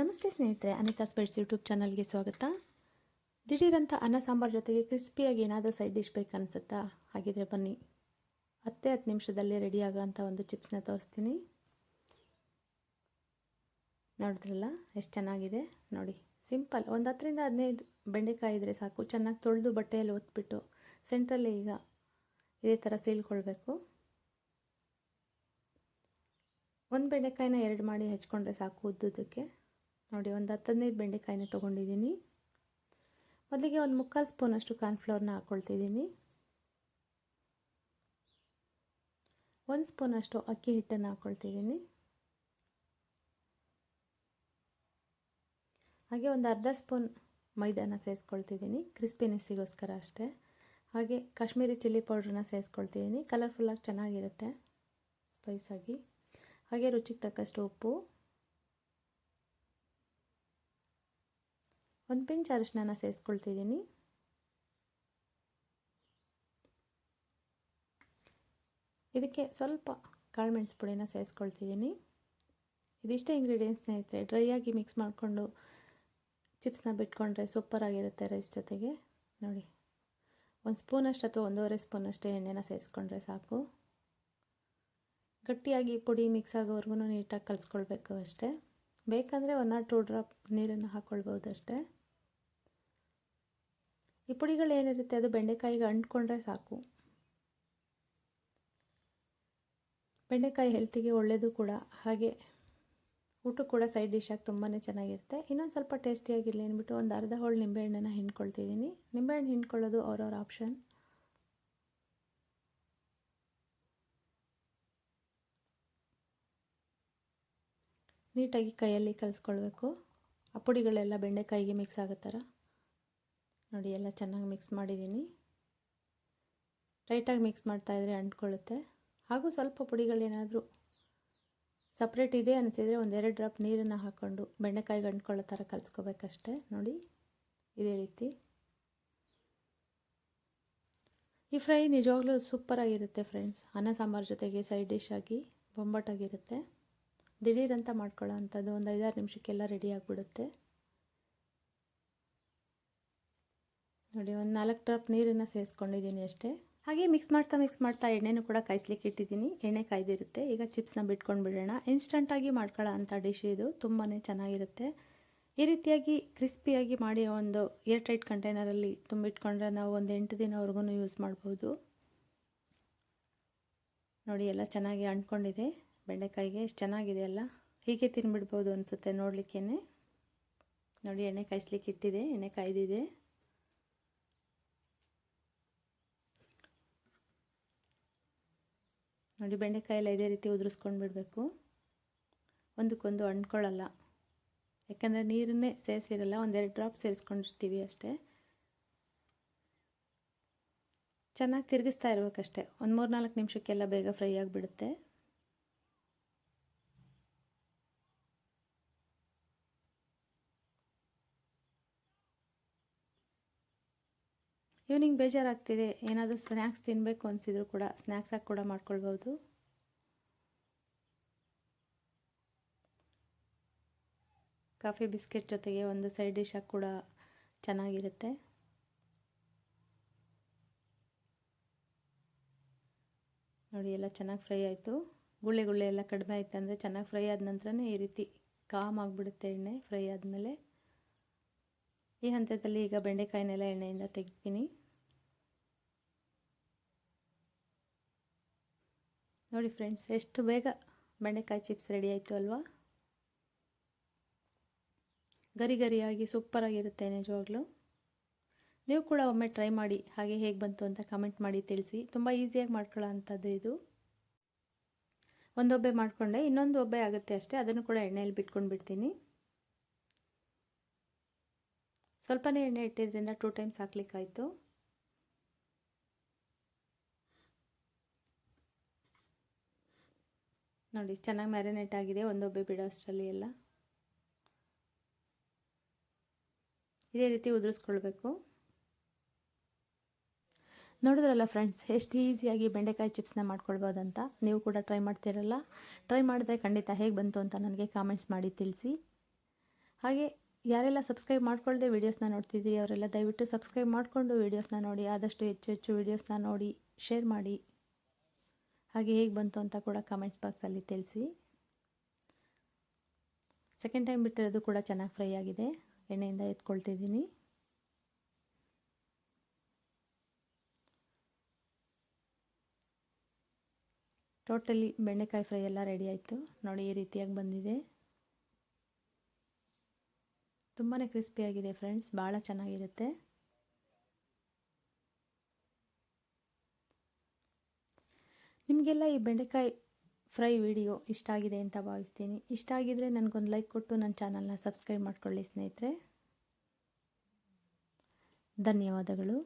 ನಮಸ್ತೆ ಸ್ನೇಹಿತರೆ, ಅನಿತಾ ಸ್ಪೆಟ್ಸ್ ಯೂಟ್ಯೂಬ್ ಚಾನಲ್ಗೆ ಸ್ವಾಗತ. ದಿಢೀರಂಥ ಅನ್ನ ಸಾಂಬಾರು ಜೊತೆಗೆ ಕ್ರಿಸ್ಪಿಯಾಗಿ ಏನಾದರೂ ಸೈಡ್ ಡಿಶ್ ಬೇಕನ್ಸುತ್ತಾ ಹಾಗಿದ್ರೆ ಬನ್ನಿ. ಹತ್ತೇ ಹತ್ತು ನಿಮಿಷದಲ್ಲಿ ರೆಡಿ ಆಗೋಂಥ ಒಂದು ಚಿಪ್ಸ್ನ ತೋರಿಸ್ತೀನಿ. ನೋಡಿದ್ರಲ್ಲ, ಎಷ್ಟು ಚೆನ್ನಾಗಿದೆ? ನೋಡಿ ಸಿಂಪಲ್ ಒಂದು ಹತ್ತರಿಂದ ಹದಿನೈದು ಬೆಂಡೆಕಾಯಿ ಇದ್ದರೆ ಸಾಕು. ಚೆನ್ನಾಗಿ ತೊಳೆದು ಬಟ್ಟೆಯಲ್ಲಿ ಒತ್ಬಿಟ್ಟು ಸೆಂಟ್ರಲ್ಲಿ ಈಗ ಇದೇ ಥರ ಸೀಳ್ಕೊಳ್ಬೇಕು. ಒಂದು ಬೆಂಡೆಕಾಯಿನ ಎರಡು ಮಾಡಿ ಹೆಚ್ಕೊಂಡ್ರೆ ಸಾಕು ಉದ್ದುದಕ್ಕೆ ನೋಡಿ, ಒಂದು ಹತ್ತು ಹದಿನೈದು ಬೆಂಡೆಕಾಯಿನ ತೊಗೊಂಡಿದ್ದೀನಿ. ಮೊದಲಿಗೆ ಒಂದು ಮುಕ್ಕಾಲು ಸ್ಪೂನಷ್ಟು ಕಾರ್ನ್ಫ್ಲವರ್ನ ಹಾಕ್ಕೊಳ್ತಿದ್ದೀನಿ ಒಂದು ಸ್ಪೂನಷ್ಟು ಅಕ್ಕಿ ಹಿಟ್ಟನ್ನು ಹಾಕ್ಕೊಳ್ತಿದ್ದೀನಿ ಹಾಗೆ ಒಂದು ಅರ್ಧ ಸ್ಪೂನ್ ಮೈದಾನ ಸೇರಿಸ್ಕೊಳ್ತಿದ್ದೀನಿ ಕ್ರಿಸ್ಪಿನೆಸ್ಸಿಗೋಸ್ಕರ ಅಷ್ಟೇ. ಹಾಗೆ ಕಾಶ್ಮೀರಿ ಚಿಲ್ಲಿ ಪೌಡ್ರನ್ನ ಸೇರಿಸ್ಕೊಳ್ತಿದ್ದೀನಿ, ಕಲರ್ಫುಲ್ಲಾಗಿ ಚೆನ್ನಾಗಿರುತ್ತೆ, ಸ್ಪೈಸಾಗಿ. ಹಾಗೆ ರುಚಿಗೆ ತಕ್ಕಷ್ಟು ಉಪ್ಪು. ಒಂದು ಪಿಂಚ್ ಅರಿಶಿನ ಸೇರಿಸ್ಕೊಳ್ತಿದ್ದೀನಿ. ಇದಕ್ಕೆ ಸ್ವಲ್ಪ ಕಾಳುಮೆಣ್ಸು ಪುಡಿನ ಸೇರಿಸ್ಕೊಳ್ತಿದ್ದೀನಿ. ಇದಿಷ್ಟೇ ಇಂಗ್ರೀಡಿಯೆಂಟ್ಸ್ ಸ್ನೇಹಿತರೆ ಡ್ರೈ ಆಗಿ ಮಿಕ್ಸ್ ಮಾಡಿಕೊಂಡು ಚಿಪ್ಸ್ನ ಬಿಟ್ಕೊಂಡ್ರೆ ಸೂಪರಾಗಿರುತ್ತೆ ರೈಸ್ ಜೊತೆಗೆ. ನೋಡಿ, ಒಂದು ಸ್ಪೂನಷ್ಟು ಅಥವಾ ಒಂದೂವರೆ ಸ್ಪೂನಷ್ಟು ಎಣ್ಣೆನ ಸೇರಿಸ್ಕೊಂಡ್ರೆ ಸಾಕು. ಗಟ್ಟಿಯಾಗಿ ಪುಡಿ ಮಿಕ್ಸ್ ಆಗೋವರೆಗೂ ನೀಟಾಗಿ ಕಲಿಸ್ಕೊಳ್ಬೇಕು ಅಷ್ಟೇ. ಬೇಕಂದರೆ ಒನ್ ಆರ್ ಟೂ ಡ್ರಾಪ್ ನೀರನ್ನು ಹಾಕ್ಕೊಳ್ಬೋದು ಅಷ್ಟೇ ಈ ಪುಡಿಗಳು ಏನಿರುತ್ತೆ ಅದು ಬೆಂಡೆಕಾಯಿಗೆ ಅಂಟ್ಕೊಂಡ್ರೆ ಸಾಕು. ಬೆಂಡೆಕಾಯಿ ಹೆಲ್ತಿಗೆ ಒಳ್ಳೆಯದು ಕೂಡ. ಹಾಗೆ ಊಟ ಕೂಡ ಸೈಡ್ ಡಿಶಾಗಿ ತುಂಬಾ ಚೆನ್ನಾಗಿರುತ್ತೆ. ಇನ್ನೊಂದು ಸ್ವಲ್ಪ ಟೇಸ್ಟಿಯಾಗಿರಲಿ ಅಂದ್ಬಿಟ್ಟು ಒಂದು ಅರ್ಧ ಹೋಳು ನಿಂಬೆಹಣ್ಣನ್ನು ಹಿಂಡ್ಕೊಳ್ತಿದ್ದೀನಿ. ನಿಂಬೆಹಣ್ಣು ಹಿಂಡ್ಕೊಳ್ಳೋದು ಅವ್ರವ್ರ ಆಪ್ಷನ್ ನೀಟಾಗಿ ಕೈಯಲ್ಲಿ ಕಲಿಸ್ಕೊಳ್ಬೇಕು. ಆ ಪುಡಿಗಳೆಲ್ಲ ಬೆಂಡೆಕಾಯಿಗೆ ಮಿಕ್ಸ್ ಆಗೋ ಥರ. ನೋಡಿ, ಎಲ್ಲ ಚೆನ್ನಾಗಿ ಮಿಕ್ಸ್ ಮಾಡಿದ್ದೀನಿ ಟೈಟಾಗಿ ಮಿಕ್ಸ್ ಮಾಡ್ತಾಯಿದ್ರೆ ಅಂಟ್ಕೊಳ್ಳುತ್ತೆ. ಹಾಗೂ ಸ್ವಲ್ಪ ಪುಡಿಗಳೇನಾದರೂ ಸಪ್ರೇಟ್ ಇದೆ ಅನಿಸಿದರೆ ಒಂದೆರಡು ಡ್ರಾಪ್ ನೀರನ್ನು ಹಾಕ್ಕೊಂಡು ಬೆಂಡೆಕಾಯಿಗೆ ಅಂಟ್ಕೊಳ್ಳೋ ಥರ ಕಲಿಸ್ಕೋಬೇಕಷ್ಟೆ. ನೋಡಿ, ಇದೇ ರೀತಿ. ಈ ಫ್ರೈ ನಿಜವಾಗ್ಲೂ ಸೂಪರಾಗಿರುತ್ತೆ ಫ್ರೆಂಡ್ಸ್ ಅನ್ನ, ಸಾಂಬಾರು ಜೊತೆಗೆ ಸೈಡ್ ಡಿಶ್ ಆಗಿ ಬೊಂಬಾಟಾಗಿರುತ್ತೆ ದಿಢೀರಂತ ಮಾಡ್ಕೊಳ್ಳೋ ಅಂಥದ್ದು ಒಂದು ಐದಾರು ನಿಮಿಷಕ್ಕೆಲ್ಲ ರೆಡಿ ಆಗಿಬಿಡುತ್ತೆ. ನೋಡಿ, ಒಂದು ನಾಲ್ಕು ಡ್ರಾಪ್ ನೀರನ್ನು ಸೇರಿಸ್ಕೊಂಡಿದ್ದೀನಿ ಅಷ್ಟೇ. ಹಾಗೆ ಮಿಕ್ಸ್ ಮಾಡ್ತಾ ಮಿಕ್ಸ್ ಮಾಡ್ತಾ ಎಣ್ಣೆನೂ ಕೂಡ ಕಾಯಿಸ್ಲಿಕ್ಕೆ ಇಟ್ಟಿದ್ದೀನಿ. ಎಣ್ಣೆ ಕಾಯ್ದಿರುತ್ತೆ. ಈಗ ಚಿಪ್ಸ್ನ ಬಿಟ್ಕೊಂಡು ಬಿಡೋಣ. ಇನ್ಸ್ಟಂಟಾಗಿ ಮಾಡ್ಕೊಳ್ಳೋ ಅಂಥ ಡಿಶ್ ಇದು. ತುಂಬಾ ಚೆನ್ನಾಗಿರುತ್ತೆ. ಈ ರೀತಿಯಾಗಿ ಕ್ರಿಸ್ಪಿಯಾಗಿ ಮಾಡಿ ಒಂದು ಏರ್ ಟೈಟ್ ಕಂಟೈನರಲ್ಲಿ ತುಂಬಿಟ್ಕೊಂಡ್ರೆ ನಾವು ಒಂದು ಎಂಟು ದಿನವರೆಗೂ ಯೂಸ್ ಮಾಡ್ಬೋದು. ನೋಡಿ, ಎಲ್ಲ ಚೆನ್ನಾಗಿ ಅಂಟ್ಕೊಂಡಿದೆ. ಬೆಂಡೆಕಾಯಿಗೆ ಎಷ್ಟು ಚೆನ್ನಾಗಿದೆ ಅಲ್ಲ. ಹೀಗೆ ತಿನ್ಬಿಡ್ಬೋದು ಅನಿಸುತ್ತೆ ನೋಡಲಿಕ್ಕೇ ನೋಡಿ, ಎಣ್ಣೆ ಕಾಯಿಸ್ಲಿಕ್ಕೆ ಇಟ್ಟಿದೆ. ಎಣ್ಣೆ ಕಾಯ್ದಿದೆ. ನೋಡಿ ಬೆಂಡೆಕಾಯೆಲ್ಲ ಇದೇ ರೀತಿ ಉದುರಿಸ್ಕೊಂಡು ಬಿಡಬೇಕು. ಒಂದಕ್ಕೊಂದು ಅಂಟ್ಕೊಳ್ಳಲ್ಲ. ಯಾಕಂದರೆ ನೀರನ್ನೇ ಸೇರಿಸಿರಲ್ಲ, ಒಂದೆರಡು ಡ್ರಾಪ್ ಸೇರಿಸ್ಕೊಂಡಿರ್ತೀವಿ ಅಷ್ಟೇ. ಚೆನ್ನಾಗಿ ತಿರುಗಿಸ್ತಾ ಇರಬೇಕಷ್ಟೆ. ಒಂದು ಮೂರು ನಾಲ್ಕು ನಿಮಿಷಕ್ಕೆಲ್ಲ ಬೇಗ ಫ್ರೈ ಆಗಿಬಿಡುತ್ತೆ. ಈವ್ನಿಂಗ್ ಬೇಜಾರಾಗ್ತಿದೆ. ಏನಾದರೂ ಸ್ನ್ಯಾಕ್ಸ್ ತಿನ್ನಬೇಕು ಅನಿಸಿದ್ರು ಕೂಡ ಸ್ನ್ಯಾಕ್ಸಾಗಿ ಕೂಡ ಮಾಡ್ಕೊಳ್ಬೋದು ಕಾಫಿ, ಬಿಸ್ಕೆಟ್ ಜೊತೆಗೆ ಒಂದು ಸೈಡ್ ಡಿಶ್ ಆಗಿ ಕೂಡ ಚೆನ್ನಾಗಿರುತ್ತೆ. ನೋಡಿ, ಎಲ್ಲ ಚೆನ್ನಾಗಿ ಫ್ರೈ ಆಯಿತು. ಗುಳ್ಳೆ ಗುಳ್ಳೆ ಎಲ್ಲ ಕಡಿಮೆ ಆಯಿತು ಅಂದರೆ ಚೆನ್ನಾಗಿ ಫ್ರೈ ಆದ ನಂತರನೇ ಈ ರೀತಿ ಕಾಮ್ ಆಗಿಬಿಡುತ್ತೆ ಎಣ್ಣೆ ಫ್ರೈ ಆದಮೇಲೆ. ಈ ಹಂತದಲ್ಲಿ ಈಗ ಬೆಂಡೆಕಾಯಿನೆಲ್ಲ ಎಣ್ಣೆಯಿಂದ ತೆಗಿತೀನಿ. ನೋಡಿ ಫ್ರೆಂಡ್ಸ್, ಎಷ್ಟು ಬೇಗ ಬೆಂಡೆಕಾಯಿ ಚಿಪ್ಸ್ ರೆಡಿ ಆಯಿತು ಅಲ್ವಾ? ಗರಿ ಗರಿಯಾಗಿ ಸೂಪರಾಗಿರುತ್ತೆ ನಿಜವಾಗ್ಲೂ. ನೀವು ಕೂಡ ಒಮ್ಮೆ ಟ್ರೈ ಮಾಡಿ, ಹಾಗೆ ಹೇಗೆ ಬಂತು ಅಂತ ಕಮೆಂಟ್ ಮಾಡಿ ತಿಳಿಸಿ. ತುಂಬ ಈಸಿಯಾಗಿ ಮಾಡ್ಕೊಳ್ಳೋ ಅಂಥದ್ದು ಇದು. ಒಂದೊಬ್ಬೆ ಮಾಡಿಕೊಂಡೆ, ಇನ್ನೊಂದು ಒಬ್ಬೆ ಆಗುತ್ತೆ ಅಷ್ಟೇ. ಅದನ್ನು ಕೂಡ ಎಣ್ಣೆಯಲ್ಲಿ ಬಿಟ್ಕೊಂಡು ಬಿಡ್ತೀನಿ. ಸ್ವಲ್ಪನೇ ಎಣ್ಣೆ ಇಟ್ಟಿದ್ರಿಂದ ಟೂ ಟೈಮ್ಸ್ ಹಾಕ್ಲಿಕ್ಕಾಯಿತು. ನೋಡಿ, ಚೆನ್ನಾಗಿ ಮ್ಯಾರಿನೇಟ್ ಆಗಿದೆ, ಒಂದೊಬ್ಬೆ ಬಿಡೋ ಅಷ್ಟರಲ್ಲಿ ಎಲ್ಲ. ಇದೇ ರೀತಿ ಉದುರಿಸ್ಕೊಳ್ಬೇಕು. ನೋಡಿದ್ರಲ್ಲ ಫ್ರೆಂಡ್ಸ್ ಎಷ್ಟು ಈಸಿಯಾಗಿ ಬೆಂಡೆಕಾಯಿ ಚಿಪ್ಸ್ನ ಮಾಡ್ಕೊಳ್ಬೋದಂತ? ನೀವು ಕೂಡ ಟ್ರೈ ಮಾಡ್ತೀರಲ್ಲ? ಟ್ರೈ ಮಾಡಿದ್ರೆ ಖಂಡಿತ ಹೇಗೆ ಬಂತು ಅಂತ ನನಗೆ ಕಾಮೆಂಟ್ಸ್ ಮಾಡಿ ತಿಳಿಸಿ. ಹಾಗೆ, ಯಾರೆಲ್ಲ ಸಬ್ಸ್ಕ್ರೈಬ್ ಮಾಡ್ಕೊಳ್ಳದೆ ವೀಡಿಯೋಸ್ನ ನೋಡ್ತಿದ್ದೀರಿ, ಅವರೆಲ್ಲ ದಯವಿಟ್ಟು ಸಬ್ಸ್ಕ್ರೈಬ್ ಮಾಡಿಕೊಂಡು ವೀಡಿಯೋಸ್ನ ನೋಡಿ, ಆದಷ್ಟು ಹೆಚ್ಚು ಹೆಚ್ಚು ವೀಡಿಯೋಸ್ನ ನೋಡಿ ಶೇರ್ ಮಾಡಿ. ಹಾಗೆ ಹೇಗೆ ಬಂತು ಅಂತ ಕೂಡ ಕಮೆಂಟ್ಸ್ ಬಾಕ್ಸಲ್ಲಿ ತಿಳಿಸಿ. ಸೆಕೆಂಡ್ ಟೈಮ್ ಬಿಟ್ಟಿರೋದು ಕೂಡ ಚೆನ್ನಾಗಿ ಫ್ರೈ ಆಗಿದೆ. ಎಣ್ಣೆಯಿಂದ ಎತ್ಕೊಳ್ತಿದ್ದೀನಿ. ಟೋಟಲಿ ಬೆಂಡೆಕಾಯಿ ಫ್ರೈ ಎಲ್ಲ ರೆಡಿ ಆಯಿತು. ನೋಡಿ, ಈ ರೀತಿಯಾಗಿ ಬಂದಿದೆ. ತುಂಬಾ ಕ್ರಿಸ್ಪಿಯಾಗಿದೆ ಫ್ರೆಂಡ್ಸ್ ಭಾಳ ಚೆನ್ನಾಗಿರುತ್ತೆ. ನಿಮಗೆಲ್ಲ ಈ ಬೆಂಡೆಕಾಯಿ ಫ್ರೈ ವಿಡಿಯೋ ಇಷ್ಟ ಆಗಿದೆ ಅಂತ ಭಾವಿಸ್ತೀನಿ. ಇಷ್ಟ ಆಗಿದ್ದರೆ ನನಗೊಂದು ಲೈಕ್ ಕೊಟ್ಟು ನನ್ನ ಚಾನಲ್ನ ಸಬ್ಸ್ಕ್ರೈಬ್ ಮಾಡ್ಕೊಳ್ಳಿ ಸ್ನೇಹಿತರೆ. ಧನ್ಯವಾದಗಳು.